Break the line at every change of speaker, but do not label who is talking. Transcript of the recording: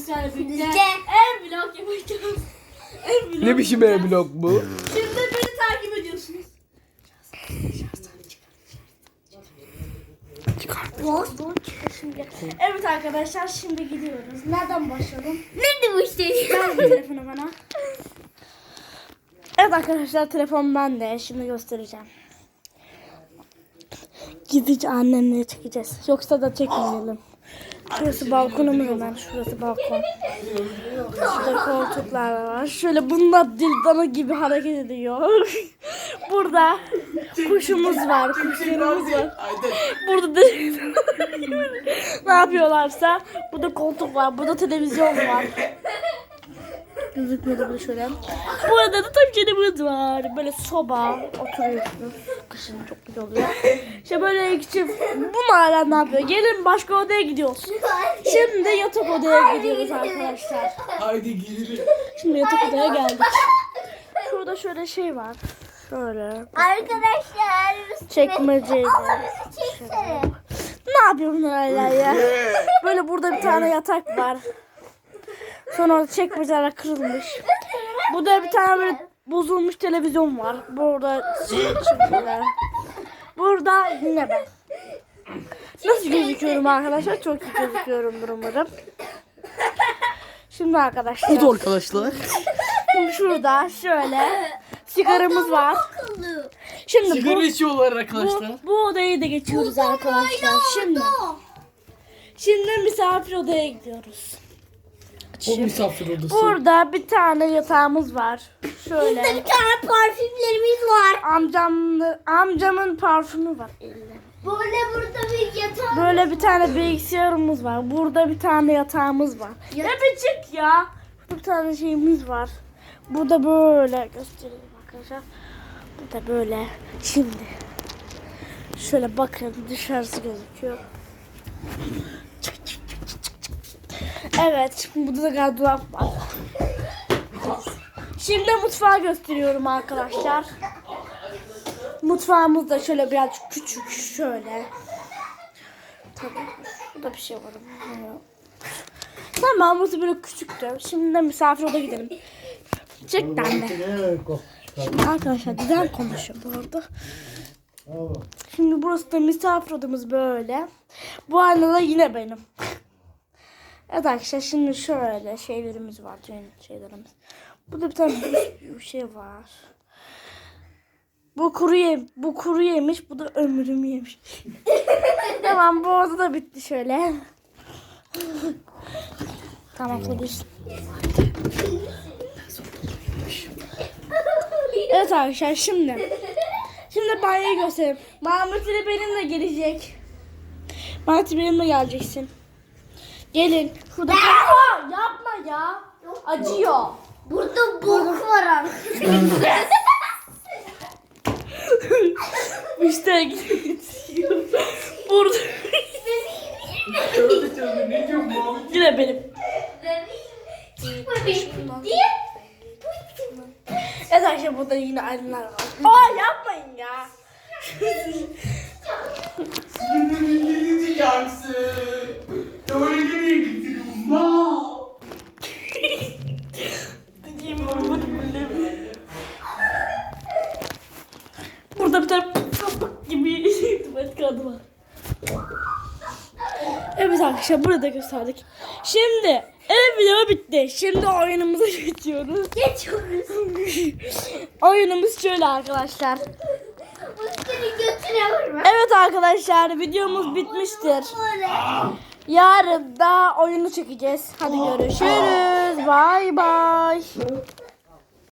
sizlerle birlikte
Birlikte.
ev vlog yapacağız. Ev vlog
Ne biçim
yapacağız.
ev blok bu?
Şimdi beni takip ediyorsunuz. Evet arkadaşlar şimdi gidiyoruz. Nereden başlayalım?
Ne bu işte?
Ver bu telefonu bana. Evet arkadaşlar telefon bende. Şimdi göstereceğim. Gidince annemle çekeceğiz. Yoksa da çekmeyelim. Şurası balkonumuz hemen. Şurası balkon. Şurada koltuklar var. Şöyle bunda dildana gibi hareket ediyor. Burada kuşumuz var. Kuşlarımız var. Burada da ne yapıyorlarsa burada koltuk var. Burada televizyon var. Gözükmüyor da şöyle. Burada da tabii kedimiz var. Böyle soba oturuyorsunuz. Kışın çok güzel oluyor. İşte böyle çift bu hala ne yapıyor? Gelin başka odaya gidiyoruz. Şimdi yatak odaya gidiyoruz arkadaşlar.
Haydi girelim.
Şimdi yatak odaya geldik. Şurada şöyle şey var. Şöyle.
Arkadaşlar.
Çekmeceyle.
Çeksene.
Ne yapıyorsun hala ya? Böyle burada bir tane yatak var. Sonra orada çekmeceler kırılmış. Burada bir tane böyle bozulmuş televizyon var. Burada çekmeceler. Burada yine ben. Nasıl gözüküyorum arkadaşlar? Çok iyi gözüküyorumdur umarım. Şimdi arkadaşlar.
Bu da arkadaşlar.
Şimdi şurada şöyle sigaramız var. Şimdi
Sigara
bu,
içiyorlar
bu,
arkadaşlar.
bu odayı da geçiyoruz arkadaşlar. Şimdi şimdi misafir odaya gidiyoruz.
O misafir odası.
Burada bir tane yatağımız var. Şöyle.
Burada bir tane parfümlerimiz var.
Amcam, amcamın parfümü var elinde.
Böyle burada bir yatak.
Böyle bir tane bilgisayarımız var. Burada bir tane yatağımız var. Ne biçik ya? Bir tane şeyimiz var. Burada böyle göstereyim arkadaşlar. Burada böyle. Şimdi. Şöyle bakın dışarısı gözüküyor. Evet. Burada da gardırop var. Şimdi mutfağı gösteriyorum arkadaşlar. Mutfağımız da şöyle biraz küçük şöyle. Tabii. Burada bir şey var. ama. Tamam burası böyle küçüktü. Şimdi de misafir odaya gidelim. Çek tane. Şimdi arkadaşlar güzel konuşuyor bu arada. Şimdi burası da misafir odamız böyle. Bu aynada yine benim. Evet arkadaşlar şimdi şöyle şeylerimiz var. Şeylerimiz. Burada bir tane bir şey var. Bu kuru ye bu kuru yemiş, bu da ömrüm yemiş. tamam bu orada da bitti şöyle. tamam polis. Evet arkadaşlar şimdi. Şimdi banyoyu göstereyim. Mahmut ile benimle gelecek. Mahmut benimle geleceksin. Gelin. Şurada Aa, yapma ya. Acıyor.
Burada bok var arkadaşlar.
İşte gidiyor. Burada.
Tövbe tövbe ne diyorsun Mahmut?
Yine benim.
Diye.
Evet arkadaşlar burada yine aydınlar var. Aa yapmayın ya. Evet arkadaşlar burada gösterdik. Şimdi ev video bitti. Şimdi oyunumuza geçiyoruz.
Geçiyoruz.
Oyunumuz şöyle arkadaşlar. Evet arkadaşlar videomuz bitmiştir. Yarın da oyunu çekeceğiz. Hadi görüşürüz. Bay bay.